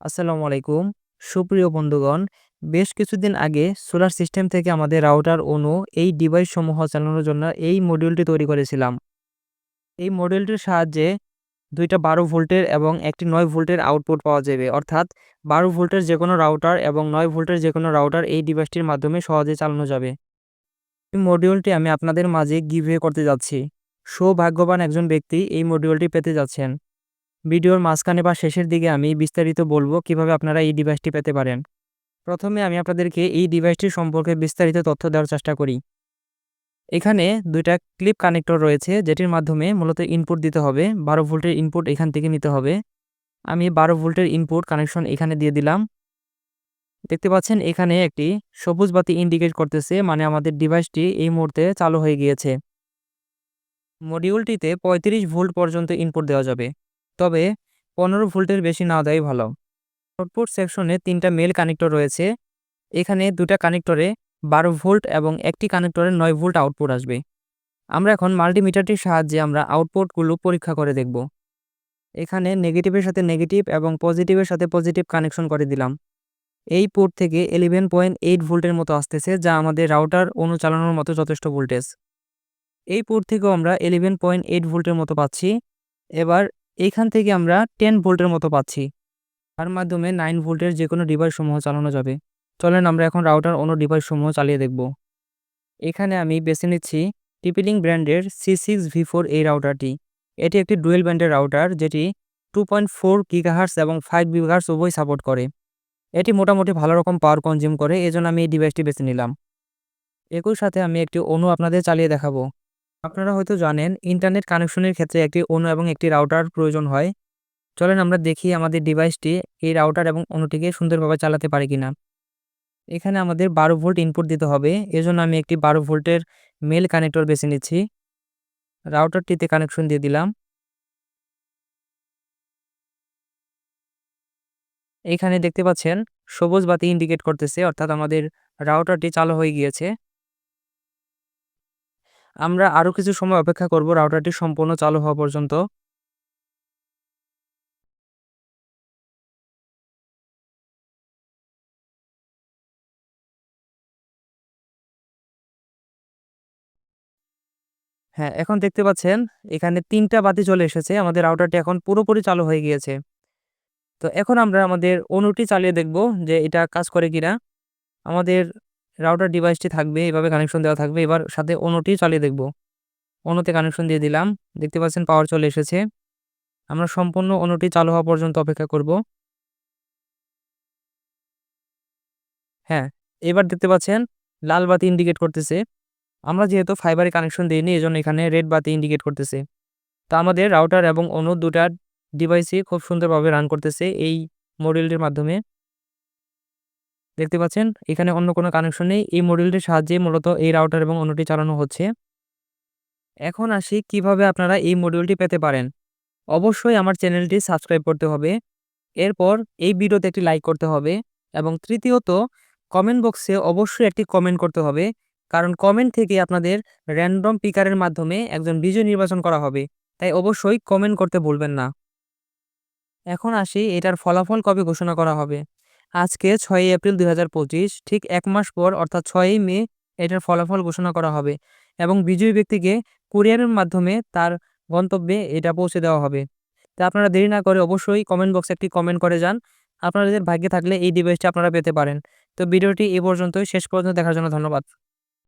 আসসালামু আলাইকুম। সুপ্রিয় বন্ধুগণ, বেশ কিছুদিন আগে সোলার সিস্টেম থেকে আমাদের রাউটার অনু এই ডিভাইস সমূহ চালানোর জন্য এই মডিউলটি তৈরি করেছিলাম। এই মডিউলটির সাহায্যে দুইটা বারো ভোল্টের এবং একটি নয় ভোল্টের আউটপুট পাওয়া যাবে। অর্থাৎ বারো ভোল্টের যে কোনো রাউটার এবং নয় ভোল্টের যে কোনো রাউটার এই ডিভাইসটির মাধ্যমে সহজে চালানো যাবে। এই মডিউলটি আমি আপনাদের মাঝে গিভওয়ে করতে যাচ্ছি। সৌভাগ্যবান একজন ব্যক্তি এই মডিউলটি পেতে যাচ্ছেন। ভিডিওর মাঝখানে বা শেষের দিকে আমি বিস্তারিত বলব কীভাবে আপনারা এই ডিভাইসটি পেতে পারেন। প্রথমে আমি আপনাদেরকে এই ডিভাইসটি সম্পর্কে বিস্তারিত তথ্য দেওয়ার চেষ্টা করি। এখানে দুইটা ক্লিপ কানেক্টর রয়েছে, যেটির মাধ্যমে মূলত ইনপুট দিতে হবে, বারো ভোল্টের ইনপুট এখান থেকে নিতে হবে। আমি বারো ভোল্টের ইনপুট কানেকশন এখানে দিয়ে দিলাম। দেখতে পাচ্ছেন, এখানে একটি সবুজ বাতি ইন্ডিকেট করতেছে মানে আমাদের ডিভাইসটি এই মুহূর্তে চালু হয়ে গিয়েছে। মডিউলটিতে ৩৫ ভোল্ট পর্যন্ত ইনপুট দেওয়া যাবে। তবে পনেরো ভোল্টের বেশি না দেওয়াই ভালো। আউটপুট সেকশনে তিনটা মেল কানেক্টর রয়েছে। এখানে দুটা কানেক্টরে বারো ভোল্ট এবং একটি কানেক্টরে নয় ভোল্ট আউটপুট আসবে। আমরা এখন মাল্টিমিটারটির সাহায্যে আমরা আউটপুটগুলো পরীক্ষা করে দেখব। এখানে নেগেটিভের সাথে নেগেটিভ এবং পজিটিভের সাথে পজিটিভ কানেকশন করে দিলাম। এই পোর্ট থেকে ইলেভেন পয়েন্ট এইট ভোল্টের মতো আসতেছে, যা আমাদের রাউটার অনুচালানোর মতো যথেষ্ট ভোল্টেজ। এই পোর্ট থেকেও আমরা ইলেভেন পয়েন্ট এইট ভোল্টের মতো পাচ্ছি। এবার এইখান থেকে আমরা টেন ভোল্টের মতো পাচ্ছি। তার মাধ্যমে নাইন ভোল্টের যে কোনো ডিভাইস সমূহ চালানো যাবে। চলেন আমরা এখন রাউটার অন্য ডিভাইস সমূহ চালিয়ে দেখব। এখানে আমি বেছে নিচ্ছি টিপিলিং ব্র্যান্ডের সি সিক্স ভি ফোর এই রাউটারটি এটি একটি ডুয়েল ব্যান্ডের রাউটার যেটি টু পয়েন্ট ফোর গিগাহার্স এবং ফাইভ গিগাহার্স উভয় সাপোর্ট করে। এটি মোটামুটি ভালো রকম পাওয়ার কনজিউম করে, এজন্য আমি এই ডিভাইসটি বেছে নিলাম। একই সাথে আমি একটি অনু আপনাদের চালিয়ে দেখাবো। আপনারা হয়তো জানেন ইন্টারনেট কানেকশনের ক্ষেত্রে একটি অনু এবং একটি রাউটার প্রয়োজন হয়। চলেন আমরা দেখি আমাদের ডিভাইসটি এই রাউটার এবং অনুটিকে সুন্দরভাবে চালাতে পারে কিনা। এখানে আমাদের বারো ভোল্ট ইনপুট দিতে হবে। এজন্য আমি একটি বারো ভোল্টের মেল কানেক্টর বেছে নিচ্ছি। রাউটারটিতে কানেকশন দিয়ে দিলাম। এখানে দেখতে পাচ্ছেন, সবুজ বাতি ইন্ডিকেট করতেছে, অর্থাৎ আমাদের রাউটারটি চালু হয়ে গিয়েছে। আমরা আরও কিছু সময় অপেক্ষা করব রাউটারটি সম্পূর্ণ চালু হওয়া পর্যন্ত। হ্যাঁ এখন দেখতে পাচ্ছেন, এখানে তিনটা বাতি চলে এসেছে, আমাদের রাউটারটি এখন পুরোপুরি চালু হয়ে গিয়েছে। তো এখন আমরা আমাদের অনুটি চালিয়ে দেখব যে এটা কাজ করে কিনা। আমাদের রাউটার ডিভাইসটি থাকবে, এভাবে কানেকশন দেওয়া থাকবে। এবার সাথে অনুটি চালিয়ে দেখব। অনুতে কানেকশন দিয়ে দিলাম। দেখতে পাচ্ছেন পাওয়ার চলে এসেছে। আমরা সম্পূর্ণ অনুটি চালু হওয়া পর্যন্ত অপেক্ষা করব। হ্যাঁ এবার দেখতে পাচ্ছেন লাল বাতি ইন্ডিকেট করতেছে। আমরা যেহেতু ফাইবারে কানেকশন দিইনি, এজন্য এখানে রেড বাতি ইন্ডিকেট করতেছে। তো আমাদের রাউটার এবং অনু দুটার ডিভাইসই খুব সুন্দরভাবে রান করতেছে এই মডিউলটির মাধ্যমে। দেখতে পাচ্ছেন, এখানে অন্য কোনো কানেকশন নেই। এই মডিউলটির সাহায্যে মূলত এই রাউটার এবং অন্যটি চালানো হচ্ছে। এখন আসি কীভাবে আপনারা এই মডিউলটি পেতে পারেন। অবশ্যই আমার চ্যানেলটি সাবস্ক্রাইব করতে হবে। এরপর এই ভিডিওতে একটি লাইক করতে হবে এবং তৃতীয়ত কমেন্ট বক্সে অবশ্যই একটি কমেন্ট করতে হবে। কারণ কমেন্ট থেকে আপনাদের র্যান্ডম পিকারের মাধ্যমে একজন বিজয় নির্বাচন করা হবে। তাই অবশ্যই কমেন্ট করতে ভুলবেন না। এখন আসি এটার ফলাফল কবে ঘোষণা করা হবে। আজকে ছয়ই এপ্রিল দুই হাজার পঁচিশ, ঠিক এক মাস পর, অর্থাৎ ছয়ই মে, এটার ফলাফল ঘোষণা করা হবে এবং বিজয়ী ব্যক্তিকে কুরিয়ারের মাধ্যমে তার গন্তব্যে এটা পৌঁছে দেওয়া হবে। তা আপনারা দেরি না করে অবশ্যই কমেন্ট বক্সে একটি কমেন্ট করে যান। আপনাদের ভাগ্যে থাকলে এই ডিভাইসটি আপনারা পেতে পারেন। তো ভিডিওটি এ পর্যন্তই। শেষ পর্যন্ত দেখার জন্য ধন্যবাদ।